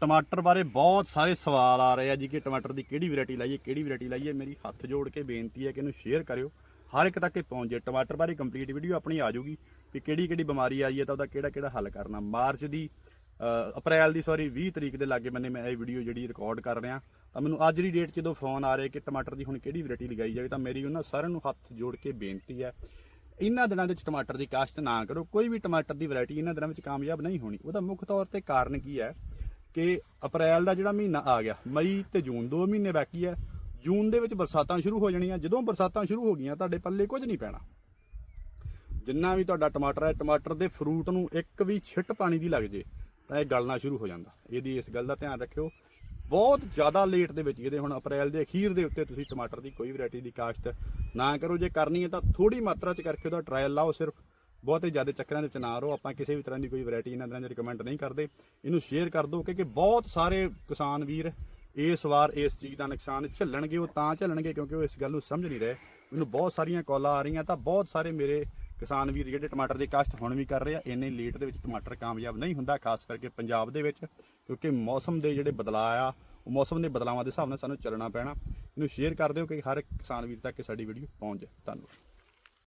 ਟਮਾਟਰ ਬਾਰੇ ਬਹੁਤ ਸਾਰੇ ਸਵਾਲ ਆ ਰਹੇ ਆ ਜੀ ਕਿ ਟਮਾਟਰ ਦੀ ਕਿਹੜੀ ਵੈਰਾਈਟੀ ਲਾਈਏ, ਕਿਹੜੀ ਵੈਰਾਈਟੀ ਲਾਈਏ। ਮੇਰੀ ਹੱਥ ਜੋੜ ਕੇ ਬੇਨਤੀ ਹੈ ਕਿ ਇਹਨੂੰ ਸ਼ੇਅਰ ਕਰਿਓ। ਹਰ ਇੱਕ ਤੱਕ ਇਹ ਪਹੁੰਚ ਜੇ ਟਮਾਟਰ ਬਾਰੇ ਕੰਪਲੀਟ ਵੀਡੀਓ ਆਪਣੀ ਆ ਜਾਊਗੀ ਵੀ ਕਿਹੜੀ ਕਿਹੜੀ ਬਿਮਾਰੀ ਆਈ ਹੈ ਤਾਂ ਉਹਦਾ ਕਿਹੜਾ ਕਿਹੜਾ ਹੱਲ ਕਰਨਾ। ਮਾਰਚ ਦੀ ਅਪ੍ਰੈਲ ਦੀ ਸੌਰੀ 20 ਤਰੀਕ ਦੇ ਲਾਗੇ ਬੰਨੇ ਮੈਂ ਇਹ ਵੀਡੀਓ ਜਿਹੜੀ ਰਿਕਾਰਡ ਕਰ ਰਿਹਾ। ਤਾਂ ਮੈਨੂੰ ਅੱਜ ਦੀ ਡੇਟ 'ਚ ਜਦੋਂ ਫੋਨ ਆ ਰਿਹਾ ਕਿ ਟਮਾਟਰ ਦੀ ਹੁਣ ਕਿਹੜੀ ਵੈਰਾਈਟੀ ਲਗਾਈ ਜਾਵੇ ਤਾਂ ਮੇਰੀ ਉਹਨਾਂ ਸਾਰਿਆਂ ਨੂੰ ਹੱਥ ਜੋੜ ਕੇ ਬੇਨਤੀ ਹੈ, ਇਹਨਾਂ ਦਿਨਾਂ ਦੇ ਵਿੱਚ ਟਮਾਟਰ ਦੀ ਕਾਸ਼ਤ ਨਾ ਕਰੋ। ਕੋਈ ਵੀ ਟਮਾਟਰ ਦੀ ਵੈਰਾਈਟੀ ਇਹਨਾਂ ਦਿਨਾਂ ਵਿੱਚ ਕਾਮਯਾਬ ਨਹੀਂ ਹੋਣੀ। ਉਹਦਾ ਮੁੱਖ ਤੌਰ ਤੇ ਕਾਰਨ ਕੀ ਹੈ? ਕਿ ਅਪ੍ਰੈਲ ਦਾ ਜਿਹੜਾ ਮਹੀਨਾ ਆ ਗਿਆ, ਮਈ ਤੇ ਜੂਨ ਦੋ ਮਹੀਨੇ ਬਾਕੀ ਹੈ ਜੂਨ ਦੇ ਵਿੱਚ ਬਰਸਾਤਾਂ ਸ਼ੁਰੂ ਹੋ ਜਾਣੀਆਂ। ਜਦੋਂ ਬਰਸਾਤਾਂ ਸ਼ੁਰੂ ਹੋ ਗਈਆਂ, ਤੁਹਾਡੇ ਪੱਲੇ ਕੁਝ ਨਹੀਂ ਪੈਣਾ। ਜਿੰਨਾ ਵੀ ਤੁਹਾਡਾ ਟਮਾਟਰ ਹੈ, ਟਮਾਟਰ ਦੇ ਫਰੂਟ ਨੂੰ ਇੱਕ ਵੀ ਛਿੱਟ ਪਾਣੀ ਦੀ ਲੱਗ ਜੇ, ਤਾਂ ਇਹ ਗਲਣਾ ਸ਼ੁਰੂ ਹੋ ਜਾਂਦਾ। ਇਹਦੀ ਇਸ ਗੱਲ ਦਾ ਧਿਆਨ ਰੱਖਿਓ। ਬਹੁਤ ਜ਼ਿਆਦਾ ਲੇਟ ਦੇ ਵਿੱਚ ਇਹਦੇ ਹੁਣ ਅਪ੍ਰੈਲ ਦੇ ਅਖੀਰ ਦੇ ਉੱਤੇ ਤੁਸੀਂ ਟਮਾਟਰ ਦੀ ਕੋਈ ਵੈਰਾਈਟੀ ਦੀ ਕਾਸ਼ਤ ਨਾ ਕਰੋ। ਜੇ ਕਰਨੀ ਹੈ ਤਾਂ ਥੋੜੀ ਮਾਤਰਾ 'ਚ ਕਰਕੇ ਉਹਦਾ ਟ੍ਰਾਇਲ ਲਾਓ ਸਿਰਫ। ਬਹੁਤੇ ਜ਼ਿਆਦਾ ਚੱਕਰਾਂ ਦੇ ਵਿੱਚ ਨਾ ਰਹੋ। ਆਪਾਂ ਕਿਸੇ ਵੀ ਤਰ੍ਹਾਂ ਦੀ ਕੋਈ ਵੈਰਾਈਟੀ ਇਹਨਾਂ ਦਿਨਾਂ 'ਚ ਰਿਕਮੈਂਡ ਨਹੀਂ ਕਰਦੇ। ਇਹਨੂੰ ਸ਼ੇਅਰ ਕਰ ਦਿਓ, ਕਿਉਂਕਿ ਬਹੁਤ ਸਾਰੇ ਕਿਸਾਨ ਵੀਰ ਇਸ ਵਾਰ ਇਸ ਚੀਜ਼ ਦਾ ਨੁਕਸਾਨ ਝੱਲਣਗੇ, ਉਹ ਤਾਂ ਝੱਲਣਗੇ, ਕਿਉਂਕਿ ਉਹ ਇਸ ਗੱਲ ਨੂੰ ਸਮਝ ਨਹੀਂ ਰਹੇ। ਮੈਨੂੰ ਬਹੁਤ ਸਾਰੀਆਂ ਕਾਲਾਂ ਆ ਰਹੀਆਂ, ਤਾਂ ਬਹੁਤ ਸਾਰੇ ਮੇਰੇ ਕਿਸਾਨ ਵੀਰ ਜਿਹੜੇ ਟਮਾਟਰ ਦੀ ਕਾਸ਼ਤ ਹੁਣ ਵੀ ਕਰ ਰਹੇ ਆ, ਇੰਨੇ ਲੇਟ ਦੇ ਵਿੱਚ ਟਮਾਟਰ ਕਾਮਯਾਬ ਨਹੀਂ ਹੁੰਦਾ, ਖਾਸ ਕਰਕੇ ਪੰਜਾਬ ਦੇ ਵਿੱਚ, ਕਿਉਂਕਿ ਮੌਸਮ ਦੇ ਜਿਹੜੇ ਬਦਲਾਅ ਆ, ਉਹ ਮੌਸਮ ਦੇ ਬਦਲਾਵਾਂ ਦੇ ਹਿਸਾਬ ਨਾਲ ਸਾਨੂੰ ਚੱਲਣਾ ਪੈਣਾ। ਇਹਨੂੰ ਸ਼ੇਅਰ ਕਰ ਦਿਓ, ਕਿ ਹਰ ਇੱਕ ਕਿਸਾਨ ਵੀਰ ਤੱਕ ਸਾਡੀ ਵੀਡੀਓ ਪਹੁੰਚ ਜਾਏ। ਧੰਨਵਾਦ।